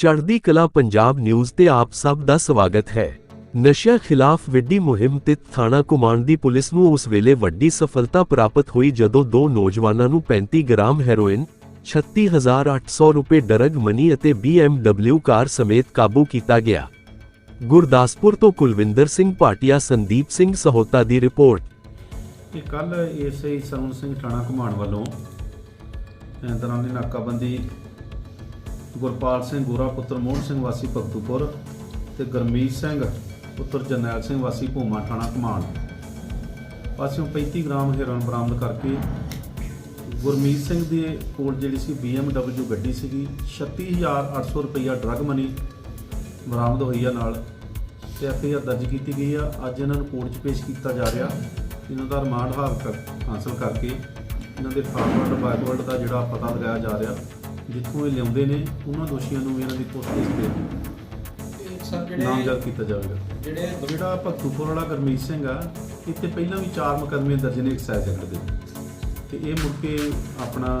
ਚੜ੍ਹਦੀ ਕਲਾ ਪੰਜਾਬ ਨਿਊਜ਼ ਤੇ ਆਪ ਸਭ ਦਾ ਸਵਾਗਤ ਹੈ। ਨਸ਼ਿਆਂ ਖਿਲਾਫ ਵੱਡੀ ਮੁਹਿੰਮ ਤੇ ਥਾਣਾ ਕਮਾਂਡ ਦੀ ਪੁਲਿਸ ਨੂੰ ਉਸ ਵੇਲੇ ਵੱਡੀ ਸਫਲਤਾ ਪ੍ਰਾਪਤ ਹੋਈ ਜਦੋਂ ਦੋ ਨੌਜਵਾਨਾਂ ਨੂੰ 35 ਗ੍ਰਾਮ ਹੈਰੋਇਨ 36800 ਰੁਪਏ ਡਰਗ ਮਨੀ ਅਤੇ BMW ਕਾਰ ਸਮੇਤ ਕਾਬੂ ਕੀਤਾ ਗਿਆ। ਗੁਰਦਾਸਪੁਰ ਤੋਂ ਕੁਲਵਿੰਦਰ ਸਿੰਘ ਭਾਟੀਆ, ਸੰਦੀਪ ਸਿੰਘ ਸਹੋਤਾ ਦੀ ਰਿਪੋਰਟ। ਕਿ ਕੱਲ ਏਐਸਆਈ ਸਰਵਨ ਸਿੰਘ ਥਾਣਾ ਘੁਮਾਣ ਵੱਲੋਂ, ਅਹ ਨਾਕਾਬੰਦੀ ਗੁਰਪਾਲ ਸਿੰਘ ਗੋਰਾ, ਪੁੱਤਰ ਮੋਹਨ ਸਿੰਘ ਵਾਸੀ ਭਗਤੂਪੁਰ ਤੇ ਗਰਮੀਤ ਸਿੰਘ, ਪੁੱਤਰ ਜਰਨੈਲ ਸਿੰਘ ਵਾਸੀ ਭੂਮਾ ਥਾਣਾ ਘੁਮਾਣ। ਪਾਸਿਓਂ 35 ਗ੍ਰਾਮ ਹੈਰੋਇਨ ਬਰਾਮਦ ਕਰਕੇ ਗੁਰਮੀਤ ਸਿੰਘ ਦੇ ਕੋਲ ਜਿਹੜੀ ਸੀ BMW ਗੱਡੀ ਸੀਗੀ 36800 ਰੁਪਈਆ ਡਰਗ ਮਨੀ ਬਰਾਮਦ ਹੋਈ ਆ ਨਾਲ ਤੇ ਐਫਆਈਆਰ ਦਰਜ ਕੀਤੀ ਗਈ ਆ। ਅੱਜ ਇਹਨਾਂ ਨੂੰ ਕੋਰਟ 'ਚ ਪੇਸ਼ ਕੀਤਾ ਜਾ ਰਿਹਾ। ਇਹਨਾਂ ਦਾ ਰਿਮਾਂਡ ਹਾਲ ਕਰ- ਹਾਸਲ ਕਰਕੇ ਇਹਨਾਂ ਦੇ ਫਾਰਵਰਡ ਬੈਕਵਰਡ ਦਾ ਜਿਹੜਾ ਪਤਾ ਲਗਾਇਆ ਜਾ ਰਿਹਾ। ਜਿੱਥੋਂ ਇਹ ਲਿਆਉਂਦੇ ਨੇ ਉਹਨਾਂ ਦੋਸ਼ੀਆਂ ਨੂੰ ਵੀ ਇਹਨਾਂ ਦੀ ਪੁੱਛਗਿੱਛ ਤੇ ਤੇ ਸਰ ਜਿਹੜੇ ਨਾਮਜ਼ਦ ਕੀਤਾ ਜਾਵੇਗਾ। ਜਿਹੜੇ ਜਿਹੜਾ ਭਗਤੂਪੁਰ ਵਾਲਾ ਗਰਮੀਤ ਸਿੰਘ ਆ ਇੱਥੇ ਪਹਿਲਾਂ ਵੀ ਚਾਰ ਮੁਕੱਦਮੇ ਦਰਜ ਨੇ ਐਕਸਾਈਜ਼ ਐਕਟ ਦੇ। ਤੇ ਇਹ ਮੁੜ ਕੇ ਆਪਣਾ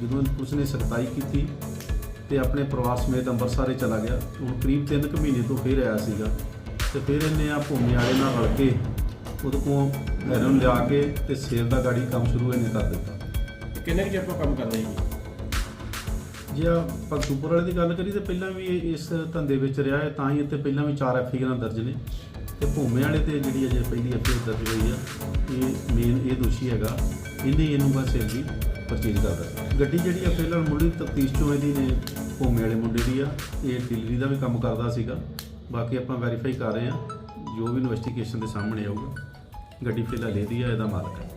ਜਦੋਂ ਪੁਲਿਸ ਨੇ ਸਖਤਾਈ ਕੀਤੀ ਤੇ ਆਪਣੇ ਪ੍ਰਵਾਸ ਸਮੇਤ ਅੰਮ੍ਰਿਤਸਰ ਹੀ ਚਲਾ ਗਿਆ। ਹੁਣ ਕਰੀਬ 3 ਕੁ ਮਹੀਨੇ ਤੋਂ ਫਿਰ ਆਇਆ ਸੀਗਾ। ਤੇ ਫਿਰ ਇਹਨੇ ਆ ਭੂਮੀ ਵਾਲੇ ਨਾਲ ਰਲ ਕੇ ਉਹਦੇ ਕੋਲੋਂ ਹੈਰਨ ਲਿਆ ਕੇ ਤੇ ਸੇਲ ਦਾ ਗਾੜੀ ਕੰਮ ਸ਼ੁਰੂ ਇਹਨੇ ਕਰ ਦਿੱਤਾ। ਕਿੰਨੇ ਕੁ ਚਿਰ ਤੋਂ ਕੰਮ ਕਰ ਰਹੇ ਸੀ ਜੇ ਆ ਭਗਤੂਪੁਰ ਵਾਲੇ ਦੀ ਗੱਲ ਕਰੀ ਤੇ ਪਹਿਲਾਂ ਵੀ ਇਹ ਇਸ ਧੰਦੇ ਵਿੱਚ ਰਿਹਾ ਹੈ, ਤਾਂ ਹੀ ਇੱਥੇ ਪਹਿਲਾਂ ਵੀ ਚਾਰ ਐਫਆਈਆਰਾਂ ਦਰਜ ਨੇ। ਤੇ ਭੂਮੇ ਵਾਲੇ ਤੇ ਜਿਹੜੀ ਅਜੇ ਪਹਿਲੀ ਐਫਆਈਆਰ ਦਰਜ ਹੋਈ ਆ, ਇਹ ਮੇਨ ਇਹ ਦੋਸ਼ੀ ਹੈਗਾ। ਇਹਨੇ ਇਹਨੂੰ ਬਸ ਇਹਦੀ ਪਰਚੇਜ ਕਰਦਾ ਗੱਡੀ ਜਿਹੜੀ ਆ ਫਿਲਹਾਲ ਮੁੱਢਲੀ ਤਫਤੀਸ਼ ਚੋਂ ਇਹਦੀ ਨੇ ਭੂਮੇ ਵਾਲੇ ਮੁੰਡੇ ਦੀ ਆ, ਇਹ ਡਿਲੀਵਰੀ ਦਾ ਵੀ ਕੰਮ ਕਰਦਾ ਸੀਗਾ। ਬਾਕੀ ਆਪਾਂ ਵੈਰੀਫਾਈ ਕਰ ਰਹੇ ਆ ਜੋ ਵੀ ਇਨਵੈਸਟੀਗੇਸ਼ਨ ਦੇ ਸਾਹਮਣੇ ਆਊਗਾ। ਗੱਡੀ ਫਿਲਹਾਲ ਇਹਦੀ ਆ, ਇਹਦਾ ਮਾਲਕ ਹੈ।